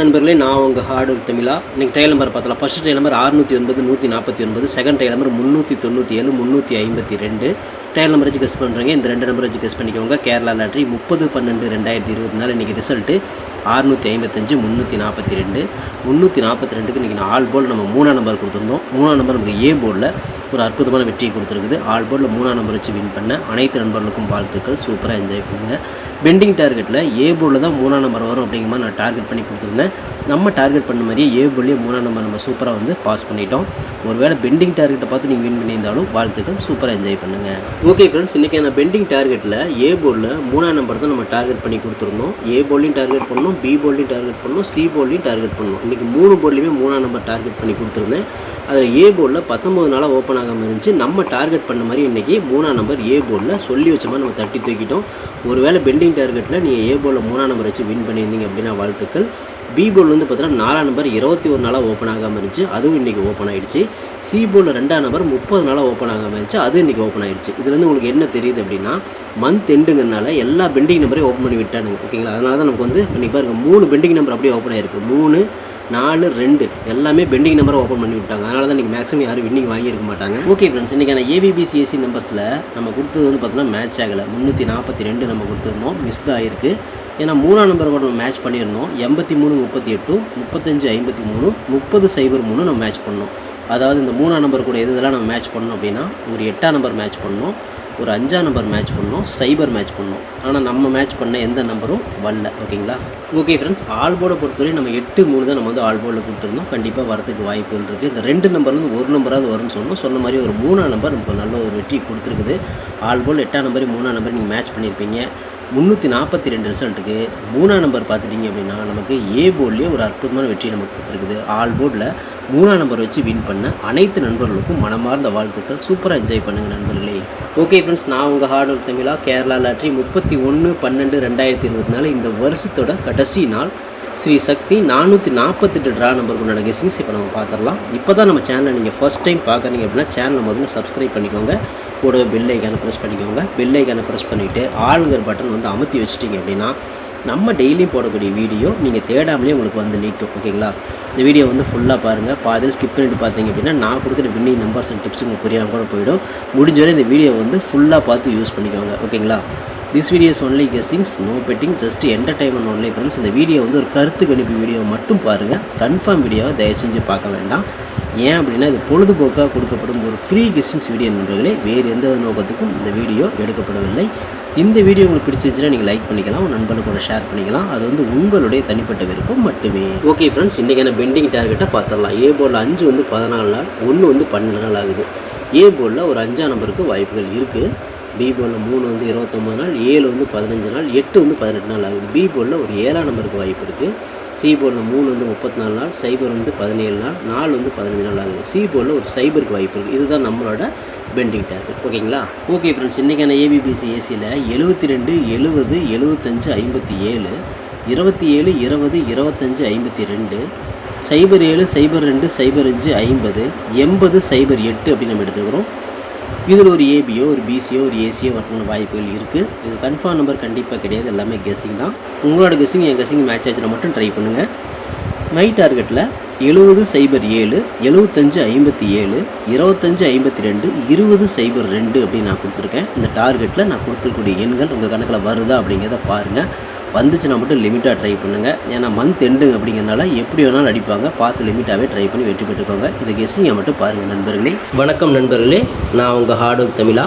நண்பர்களே நான் உங்கள் ஹார்ட் ஒர்க் தமிழா. இன்றைக்கி ட்ரையல் நம்பர் பார்த்தலாம் ஃபஸ்ட் ட்ரையல் நம்பர் அறுநூற்றி ஒன்பது நூற்றி நாற்பத்தி ஒன்பது. செகண்ட் ட்ரையல் நம்பர் முந்நூற்றி தொண்ணூற்றி ஏழு முந்நூற்றி ஐம்பத்தி ரெண்டு. ட்ரையல் நம்பர் வச்சு கெஸ் பண்ணுறீங்க இந்த ரெண்டு நம்பர் வச்சு கெஸ் பண்ணிக்கோங்க. கேரளா லாட்ரி முப்பது பன்னெண்டு ரெண்டாயிரத்தி இருபத்தி நாலு. இன்றைக்கி ரிசல்ட்டு அறுநூற்றி ஐம்பத்தஞ்சு முந்நூற்றி நாற்பத்தி ரெண்டு. முந்நூற்றி நாற்பத்தி ரெண்டுக்கு இன்றைக்கி ஆல் போல் நம்ம மூணாம் நம்பர் கொடுத்துருந்தோம். மூணாம் நம்பர் நமக்கு ஏ போர்டில் ஒரு அற்புதமான வெற்றியை கொடுத்துருக்குது. ஆல் போர்டில் மூணாம் நம்பர் வச்சு வின் பண்ண அனைத்து நண்பர்களுக்கும் வாழ்த்துக்கள். சூப்பராக என்ஜாய் பண்ணுங்கள் பெண்டிங் டார்கெட்டில் ஏ போர்டில் தான் மூணாம் நம்பர் வரும் அப்படிங்கிற மாதிரி நான் டார்கெட் பண்ணி கொடுத்துருந்தேன். நம்ம டார்கெட் பண்ண மாதிரியே ஏ போர்டிலே மூணாம் நம்பர் நம்ம சூப்பராக வந்து பாஸ் பண்ணிட்டோம். ஒருவேளை பெண்டிங் டார்கெட்டை பார்த்து நீங்கள் வின் பண்ணியிருந்தாலும் வாழ்த்துக்கள் சூப்பராக என்ஜாய் பண்ணுங்கள் ஓகே ஃப்ரெண்ட்ஸ் இன்றைக்கி நான் பெண்டிங் டார்கெட்டில் ஏ போர்டில் மூணாம் நம்பர் தான் நம்ம டார்கெட் பண்ணி கொடுத்துருந்தோம். ஏ போர்டையும் டார்கெட் பண்ணணும் பி போர்ட்லையும் டார்கெட் பண்ணணும் சி போர்டையும் டார்கெட் பண்ணணும். இன்றைக்கி மூணு போர்ட்லையுமே மூணாம் நம்பர் டார்கெட் பண்ணி கொடுத்துருந்தேன். அதில் ஏ போர்டில் பத்தொம்பது நாளாக ஓப்பன் ஆகாமல் இருந்துச்சு. நம்ம டார்கெட் பண்ண மாதிரி இன்றைக்கி மூணாம் நம்பர் ஏ போர்டில் சொல்லி வச்ச மாதிரி நம்ம தட்டி தூக்கிட்டோம். ஒருவேளை பெண்டிங் டார்கெட்டில் நீங்கள் ஏ போலில் மூணாம் நம்பர் வச்சு வின் பண்ணியிருந்தீங்க அப்படின்னா வாழ்த்துக்கள். பி போல் வந்து பார்த்தீங்கன்னா நாலாம் நம்பர் இருபத்தி ஒரு நாளாக ஓப்பன் ஆகாமல் இருந்துச்சு. அதுவும் இன்றைக்கி ஓப்பன் ஆகிடுச்சு சி போர்டில் ரெண்டாம் நம்பர் முப்பது நாளாக ஓப்பன் ஆகாமல் இருந்துச்சு. அது இன்றைக்கி ஓப்பன் ஆகிடுச்சு இதுலேருந்து உங்களுக்கு என்ன தெரியுது அப்படின்னா மந்த் எண்டுங்கிறனால எல்லா பெண்டிங் நம்பரையும் ஓப்பன் பண்ணி விட்டானுங்க. ஓகேங்களா? அதனால தான் நமக்கு வந்து இன்றைக்கி பாருங்கள் மூணு பெண்டிங் நம்பர் அப்படியே ஓப்பன் ஆயிருக்கு. மூணு நாலு ரெண்டு. எல்லாமே பெண்டிங் நம்பரை ஓப்பன் பண்ணி விட்டாங்க. அதனால தான் இன்றைக்கி மேக்ஸிமம் யாரும் வின்னிங் வாங்கியிருக்க மாட்டாங்க. ஓகே ஃப்ரெண்ட்ஸ் இன்றைக்கான ஏபிபிசிஎஸ்சி நம்பர்ஸில் நம்ம கொடுத்தது வந்து பார்த்தோன்னா மேட்ச் ஆகலை. முந்நூற்றி நாற்பத்தி ரெண்டு நம்ம கொடுத்துருந்தோம். மிஸ் தான் ஆயிருக்கு. ஏன்னா மூணாம் நம்பர் கூட நம்ம மேட்ச் பண்ணியிருந்தோம். எண்பத்தி மூணு முப்பத்தி எட்டு முப்பத்தஞ்சு ஐம்பத்தி மூணு முப்பது சைபர் மூணு நம்ம மேட்ச் பண்ணோம். அதாவது இந்த மூணாம் நம்பர் கூட எது இதெல்லாம் நம்ம மேட்ச் பண்ணோம் அப்படின்னா ஒரு எட்டாம் நம்பர் மேட்ச் பண்ணோம். ஒரு அஞ்சாம் நம்பர் மேட்ச் பண்ணோம் சைபர் மேட்ச் பண்ணோம். ஆனால் நம்ம மேட்ச் பண்ண எந்த நம்பரும் வரல ஓகேங்களா ஓகே ஃப்ரெண்ட்ஸ் ஆல் போர்டை பொறுத்தவரை நம்ம எட்டு மூணு தான் நம்ம வந்து ஆல் போர்டில் கொடுத்துருந்தோம். கண்டிப்பாக வரதுக்கு வாய்ப்புகள் இருக்குது இந்த ரெண்டு நம்பர்லேருந்து ஒரு நம்பராவது வரும்னு சொன்னோம். சொன்ன மாதிரி ஒரு மூணாம் நம்பர் நமக்கு நல்ல ஒரு வெற்றி கொடுத்துருக்குது. ஆல் போல் எட்டாம் நம்பர் மூணாம் நம்பர் நீங்கள் மேட்ச் பண்ணியிருப்பீங்க முந்நூற்றி நாற்பத்தி ரெண்டு ரிசல்ட்டுக்கு மூணாம் நம்பர் பார்த்துட்டிங்க அப்படின்னா நமக்கு ஏ போர்ட்லேயே ஒரு அற்புதமான வெற்றி நமக்கு கொடுத்துருக்குது. ஆல் போர்டில் மூணாம் நம்பர் வச்சு வின் பண்ண அனைத்து நண்பர்களுக்கும் மனமார்ந்த வாழ்த்துக்கள். சூப்பராக என்ஜாய் பண்ணுங்கள் நண்பர்களே. ஓகே ஃப்ரெண்ட்ஸ் நான் உங்கள் ஹார்ட் ஒர்க் தமிழா கேரளா லாட்ரி முப்பத்தி ஒன்று பன்னெண்டு ரெண்டாயிரத்தி இருபத்தி நாலு இந்த வருஷத்தோட கடைசி நாள். ஸ்ரீ சக்தி நானூற்றி நாற்பத்தெட்டு ட்ரா நம்பருக்கு உண்டான கெஸிங்ஸ் இப்போ நம்ம பார்த்துடலாம் இப்போ தான் நம்ம சேனலை நீங்கள் ஃபஸ்ட் டைம் பார்க்குறீங்க அப்படின்னா சேனலை முதல்ல சப்ஸ்கிரைப் பண்ணிக்கோங்க. கூடவே பெல் ஐக்கானை ப்ரெஸ் பண்ணிக்கோங்க. பெல் ஐக்கானை ப்ரெஸ் பண்ணிவிட்டு ஆளுங்கிற பட்டன் வந்து அமுத்தி வச்சிட்டிங்க அப்படின்னா நம்ம டெய்லியும் போடக்கூடிய வீடியோ நீங்கள் தேடாமலே உங்களுக்கு வந்து நிற்கும் ஓகேங்களா இந்த வீடியோ வந்து ஃபுல்லாக பாருங்கள் பாதியில் ஸ்கிப் பண்ணிட்டு பார்த்தீங்க அப்படின்னா நான் கொடுக்குற வின்னிங் நம்பர்ஸ் அண்ட் டிப்ஸ் உங்களுக்கு புரியாமல் கூட போயிடும். முடிஞ்ச வரை இந்த வீடியோ வந்து ஃபுல்லாக பார்த்து யூஸ் பண்ணிக்கோங்க ஓகேங்களா this videos only guessings no betting just entertainment only friends இந்த வீடியோ வந்து ஒரு கருத்து கணிப்பு வீடியோ மட்டும் பாருங்கள் கன்ஃபார்ம் வீடியோவை தயவு செஞ்சு பார்க்க வேண்டாம். ஏன் அப்படின்னா இது பொழுதுபோக்காக கொடுக்கப்படும் ஒரு ஃப்ரீ கெஸ்டிங்ஸ் வீடியோ நண்பர்களே. வேறு எந்த நோக்கத்துக்கும் இந்த வீடியோ எடுக்கப்படவில்லை. இந்த வீடியோ உங்களுக்கு பிடிச்சிருந்துச்சுன்னா நீங்கள் லைக் பண்ணிக்கலாம். உங்கள் நண்பர்களுக்கு ஷேர் பண்ணிக்கலாம். அது வந்து உங்களுடைய தனிப்பட்ட விருப்பம் மட்டுமே. ஓகே ஃப்ரெண்ட்ஸ் இன்றைக்கான பெண்டிங் டார்கெட்டை பார்த்துடலாம். ஏ போர்டில் அஞ்சு வந்து பதினாலு நாள் ஒன்று வந்து பன்னெண்டு நாள் ஆகுது. ஏ போர்டில் ஒரு அஞ்சாம் நம்பருக்கு வாய்ப்புகள் இருக்குது பி மூணு வந்து இருபத்தொம்பது நாள் ஏழு வந்து பதினஞ்சு நாள் எட்டு வந்து பதினெட்டு நாள் ஆகுது. பி ஒரு ஏழாம் நம்பருக்கு வாய்ப்பு இருக்குது சி மூணு வந்து முப்பத்தி நாலு நாள் சைபர் வந்து பதினேழு நாள் நாலு வந்து பதினஞ்சு நாள் ஆகுது. சி ஒரு சைபருக்கு வாய்ப்பு இருக்குது இதுதான் நம்மளோட பெண்டிங் டார்கெட். ஓகேங்களா? ஓகே ஃப்ரெண்ட்ஸ் இன்றைக்கான ஏபிபிசி ஏசியில் எழுபத்தி ரெண்டு எழுபது எழுபத்தஞ்சு ஐம்பத்தி ஏழு இருபத்தி ஏழு இருபது இருபத்தஞ்சு ஐம்பத்தி ரெண்டு சைபர் ஏழு சைபர் ரெண்டு சைபர் அஞ்சு ஐம்பது எண்பது சைபர் எட்டு அப்படின்னு நம்ம எடுத்துக்கிறோம் இதில் ஒரு ஏபியோ ஒரு பிசியோ ஒரு ஏசியோ வரதுக்கான வாய்ப்புகள் இருக்குது இது கன்ஃபார்ம் நம்பர் கண்டிப்பாக கிடையாது. எல்லாமே கெஸிங் தான். உங்களோட கெஸிங் என் கெஸிங் மேட்ச் ஆச்சுன்னா மட்டும் ட்ரை பண்ணுங்கள் மை டார்கெட்டில் எழுபது சைபர் ஏழு எழுபத்தஞ்சு ஐம்பத்தி ஏழு இருபத்தஞ்சு ஐம்பத்தி ரெண்டு இருபது சைபர் ரெண்டு அப்படின்னு நான் கொடுத்துருக்கேன். இந்த டார்கெட்டில் நான் கொடுத்துருக்கூடிய எண்கள் உங்கள் கணக்கில் வருதா அப்படிங்கிறத பாருங்கள் வந்துச்சுன்னா மட்டும் லிமிட்டாக ட்ரை பண்ணுங்கள் ஏன்னா மந்த் எண்டுங்க அப்படிங்கிறனால எப்படி வேணாலும் அடிப்பாங்க. பார்த்து லிமிட்டாகவே ட்ரை பண்ணி வெற்றி பெற்றுக்கோங்க. இது கெஸ்ஸிங்கை மட்டும் பாருங்கள் நண்பர்களே. வணக்கம் நண்பர்களே. நான் உங்கள் ஹார்ட் ஒர்க் தமிழா.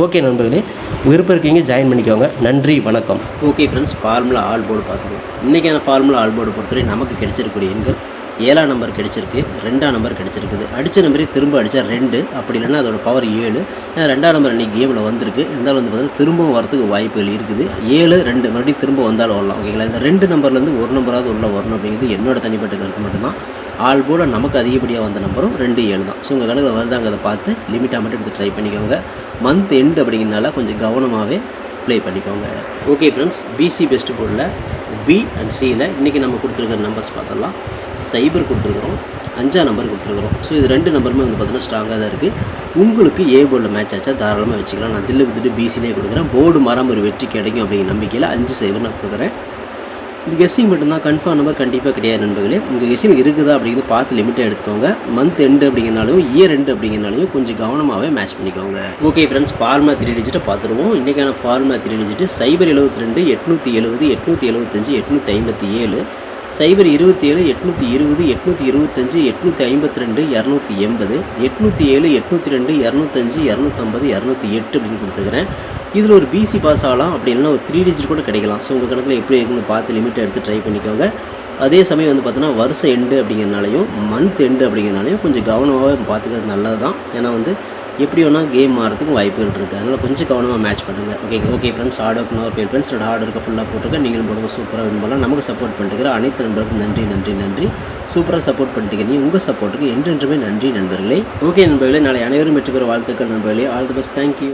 ஓகே நண்பர்களே விருப்பம் இருக்கீங்க ஜாயின் பண்ணிக்கோங்க. நன்றி வணக்கம். Okay friends formula all board பார்த்துருவோம். இன்றைக்கான ஃபார்முலா ஆல் போர்டு பொறுத்தவரை நமக்கு கிடைச்சிருக்கக்கூடிய எண்கள் ஏழாம் நம்பர் கிடச்சிருக்கு ரெண்டாம் நம்பர் கிடச்சிருக்குது. அடித்த நம்பரே திரும்ப அடித்தா ரெண்டு அப்படி இல்லைன்னா அதோட பவர் ஏழு. ரெண்டாம் நம்பர் இன்னைக்கு கேமில் வந்திருக்கு. இருந்தாலும் வந்து பார்த்தீங்கன்னா திரும்பவும் வரதுக்கு வாய்ப்புகள் இருக்குது. ஏழு ரெண்டு மறுபடியும் திரும்ப வந்தாலும் வரலாம். ஓகேங்களா இந்த ரெண்டு நம்பர்லேருந்து ஒரு நம்பராவது உள்ளே வரணும் அப்படிங்கிறது என்னோட தனிப்பட்ட கருத்து மட்டும்தான். ஆள் போல் நமக்கு அதிகப்படியாக வந்த நம்பரும் ரெண்டு ஏழு தான். ஸோ உங்கள் கணக்கு வருதாங்கிறத பார்த்து லிமிட்டாக மட்டும் எடுத்து ட்ரை பண்ணிக்கோங்க. மந்த் எண்டு அப்படிங்கிறனால கொஞ்சம் கவனமாகவே ப்ளே பண்ணிக்கோங்க. ஓகே ஃப்ரெண்ட்ஸ் பிசி பெஸ்ட் போர்டில் பி அண்ட் சியில் இன்றைக்கி நம்ம கொடுத்துருக்கிற நம்பர்ஸ் பார்த்தலாம் சைபர் கொடுத்துருக்குறோம் அஞ்சாம் நம்பர் கொடுத்துருக்குறோம். ஸோ இது ரெண்டு நம்பருமே வந்து பார்த்தீங்கன்னா ஸ்ட்ராங்காக தான் இருக்குது உங்களுக்கு ஏ போர்டில் மேட்ச் ஆச்சா? தாராளமாக வச்சுக்கலாம். நான் தில்லு கொடுத்துட்டு பிசிலே கொடுக்குறேன். போர்டு மரம் ஒரு வெற்றி கிடைக்கும் அப்படிங்கிற நம்பிக்கையில் அஞ்சு சைபர் நான் கொடுக்குறேன். இது கெஸ்ஸிங் மட்டும்தான். கன்ஃபார்ம் நம்பர் கண்டிப்பாக கிடையாது நண்பர்களே. உங்கள் கெஸ்ஸிங் இருக்குதா அப்படிங்கிறது பார்த்து லிமிட்டாக எடுத்துக்கோங்க. மந்த் எண்டு அப்படிங்கிறனாலையும் இயர் எண்டு அப்படிங்கிறனாலையும் கொஞ்சம் கவனமாகவே மேட்ச் பண்ணிக்கோங்க. ஓகே ஃப்ரெண்ட்ஸ் ஃபார்மா த்ரீ டிஜிட்டை பார்த்துருவோம். இன்றைக்கான ஃபார்மா த்ரீ டிஜிட்டு சைபர் எழுபத்தி ரெண்டு எட்நூற்றி எழுபது எட்நூற்றி எழுபத்தஞ்சு எட்நூற்றி ஐம்பத்தி ஏழு. சைபர் இருபத்தி ஏழு எட்நூற்றி இருபது எட்நூற்றி இருபத்தஞ்சு எட்நூற்றி ஐம்பத்தி ரெண்டு இரநூத்தி எண்பது எட்நூற்றி ஏழு எட்நூற்றி ரெண்டு இரநூத்தஞ்சு இரநூத்தம்பது இரநூத்தி எட்டு அப்படின்னு கொடுத்துக்கிறேன் இதில் ஒரு பிசி பாஸ் ஆகலாம். அப்படி இல்லைன்னா ஒரு த்ரீ டிஜிட் கூட கிடைக்கலாம். ஸோ உங்கள் கணக்கில் எப்படி இருக்குன்னு பார்த்து லிமிட்டை எடுத்து ட்ரை பண்ணிக்கோங்க. அதே சமயம் வந்து பார்த்தோன்னா வருஷம் எண்டு அப்படிங்கிறனாலையும் மந்த் எண்டு அப்படிங்கிறனாலையும் கொஞ்சம் கவனமாகவே பார்த்துக்கிறது நல்லது தான் ஏன்னா வந்து எப்படி வேணால் கேம் மாறதுக்கு வாய்ப்புகள் இருக்குது அதனால் கொஞ்சம் கவனமாக மேட்ச் பண்ணுங்கள் ஓகே ஓகே ஃப்ரெண்ட்ஸ் ஆர்டருக்கு நோர் பேர் ஃப்ரெண்ட்ஸ் ரெண்டு ஆர்டருக்கு ஃபுல்லாக போட்டுருக்கேன் நீங்களும் போடுங்க. சூப்பராக வின் பண்ணலாம். நமக்கு சப்போர்ட் பண்ணிட்டுக்கிற அனைத்து நண்பர்களுக்கும் நன்றி நன்றி நன்றி. சூப்பராக சப்போர்ட் பண்ணிட்டு நீ உங்கள் சப்போர்ட்டுக்கு என்றென்றுமே நன்றி நண்பர்களே. ஓகே நண்பர்களே நாளை அனைவரும் வெற்றி வாழ்த்துக்கள் நண்பர்களே. All the best thank you